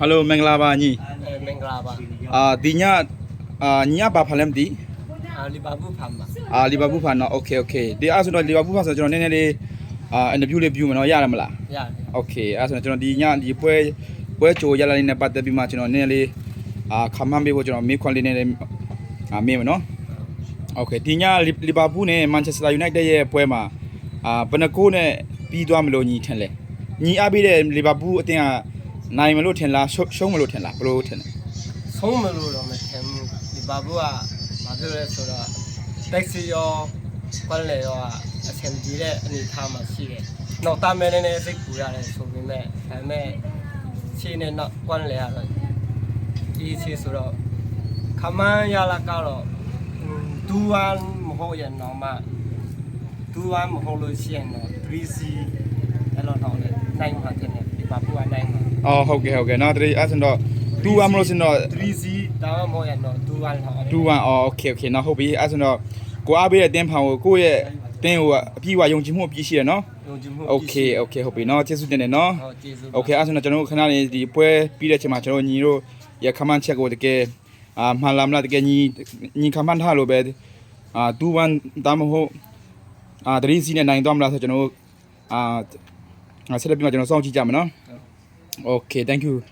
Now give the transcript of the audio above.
ဟယ်လိုမင်္ဂလာပါညီ အဲမင်္ဂလာပါ အာဒီညအာညီကဘာဖလဲမသိ အာလီဗာပူးဖမ်းပါ အာလီဗာပူးဖန်နော်โอเคโอเคဒီအဲ့ဆိုတော့လီဗာပူးဖန်ဆိုတော့ကျွန်တော်နည်းနည်းလေးအာအင်တာဗျူးလေးပြုမယ်နော်ရတယ်မလား ရတယ် โอเคအဲ့ဆိုတော့ကျွန်တော်ဒီညဒီပွဲပွဲကြိုရလာလေးနဲ့ပတ်သက်ပြီးမှကျွန်တော်နည်းနည်းလေးအာခမန်းပေးဖို့ကျွန်တော်မေးခွန်းလေးနဲ့လည်းအာမေးမယ်နော်โอเคဒီညလီဗာပူးနဲ့မန်ချက်စတာယူနိုက်တက်ရဲ့ပွဲမှာအာဘယ်နှကိုးနဲ့ပြီးသွားမလို့ညီထင်လဲညီအားပေးတဲ့လီဗာပူးအတင်းက နိုင်မလို့ထင်လားရှုံးရှုံးမလို့ထင်လားဘယ်လိုထင်လဲဆုံးမလို့တော့မထင်ဘူးဒီဗာပူးကဘာဖြစ်လဲဆိုတော့တက်ဆီရောကွန်လေရောအဆင်ပြေတဲ့အနေအထားမှာရှိတယ်။နောက်သားမဲနဲ့စိတ်ကူရတယ်ဆိုပေမဲ့ဒါပေမဲ့ရှင်းနဲ့နောက်ကွန်လေကတော့ဒီချီဆိုတော့ခမန်းရလာကတော့ဒူဝမ်မဟုတ်ရင်တော့မှဒူဝမ်မဟုတ်လို့ရှိရင်တော့ 3C အဲ့လိုတော့လည်းနိုင်မှာတင်တယ်ဒီဗာပူးကနိုင်မှာ အော်ဟုတ်ကဲ့ဟုတ်ကဲ့နော်တတိအဲ့ဆိုတော့2 1မလို့စင်တော့ 3C ဒါမှမဟုတ်ရင်တော့2 1လောက် 2 1အော်โอเคโอเคနော်ဟုတ်ပြီအဲ့ဆိုတော့ကိုအားပေးတဲ့တင်းဖောင်ကိုကိုယ့်ရဲ့တင်းကိုအပြည့်အဝယုံကြည်မှုအပြည့်ရှိရနော် ယုံကြည်မှု โอเคโอเคဟုတ်ပြီနော်ကျေးဇူးတင်တယ်နော် ဟုတ်ကျေးဇူးပါ โอเคအဲ့ဆိုတော့ကျွန်တော်တို့ခဏလေးဒီပွဲပြီးတဲ့ချိန်မှာကျွန်တော်ညီတို့ရခမန်းချက်ကိုတကယ်အာမှန်လားမလားတကယ်ညီညီခမန်းထားလို့ပဲအာ2 1ဒါမှမဟုတ်အာ3စီနဲ့နိုင်သွားမလားဆိုကျွန်တော်တို့အာဆက်လက်ပြီးမှကျွန်တော်စောင့်ကြည့်ကြမယ်နော် Okay thank you